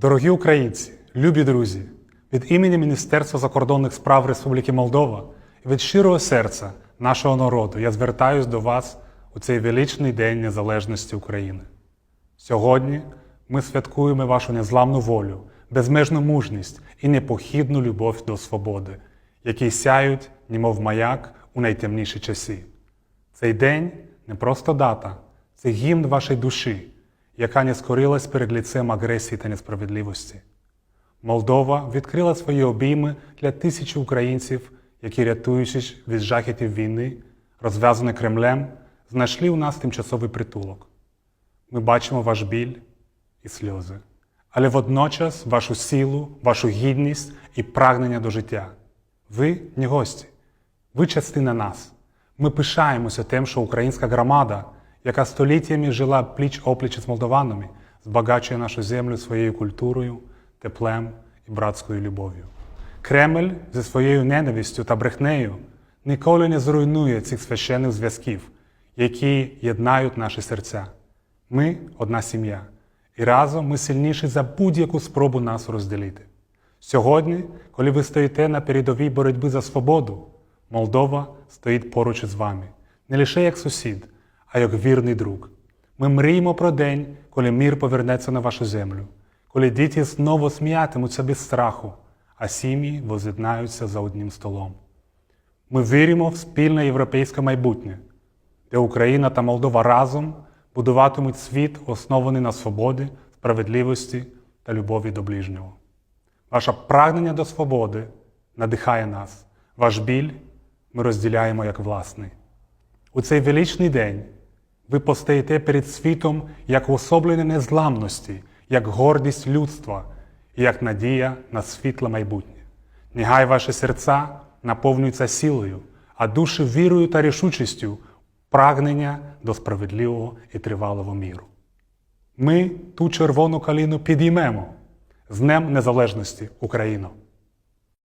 Дорогі українці, любі друзі, від імені Міністерства закордонних справ Республіки Молдова і від щирого серця нашого народу я звертаюсь до вас у цей величний День Незалежності України. Сьогодні ми святкуємо вашу незламну волю, безмежну мужність і непохідну любов до свободи, які сяють, немов маяк у найтемніші часи. Цей день не просто дата, це гімн вашої душі, яка не скорилась перед ліцем агресії та несправедливості. Молдова відкрила свої обійми для тисяч українців, які, рятуючись від жахітів війни, розв'язані Кремлем, знайшли у нас тимчасовий притулок. Ми бачимо ваш біль і сльози, але водночас вашу силу, вашу гідність і прагнення до життя. Ви не гості, ви частина нас. Ми пишаємося тим, що українська громада, яка століттями жила пліч опліч з молдованами, збагачує нашу землю своєю культурою, теплем і братською любов'ю. Кремль зі своєю ненавистю та брехнею ніколи не зруйнує цих священних зв'язків, які єднають наші серця. Ми одна сім'я, і разом ми сильніші за будь-яку спробу нас розділити. Сьогодні, коли ви стоїте на передовій боротьби за свободу, Молдова стоїть поруч із вами не лише як сусід, а як вірний друг. Ми мріємо про день, коли мір повернеться на вашу землю, коли діти знову сміятимуться без страху, а сім'ї воз'єднаються за одним столом. Ми віримо в спільне європейське майбутнє, де Україна та Молдова разом будуватимуть світ, оснований на свободі, справедливості та любові до ближнього. Ваше прагнення до свободи надихає нас. Ваш біль ми розділяємо як власний. У цей величний день ви постаєте перед світом як уособлення незламності, як гордість людства і як надія на світле майбутнє. Нехай ваші серця наповнюються силою, а душі вірою та рішучістю прагнення до справедливого і тривалого міру. Ми ту червону калину підіймемо з Днем Незалежності Україно!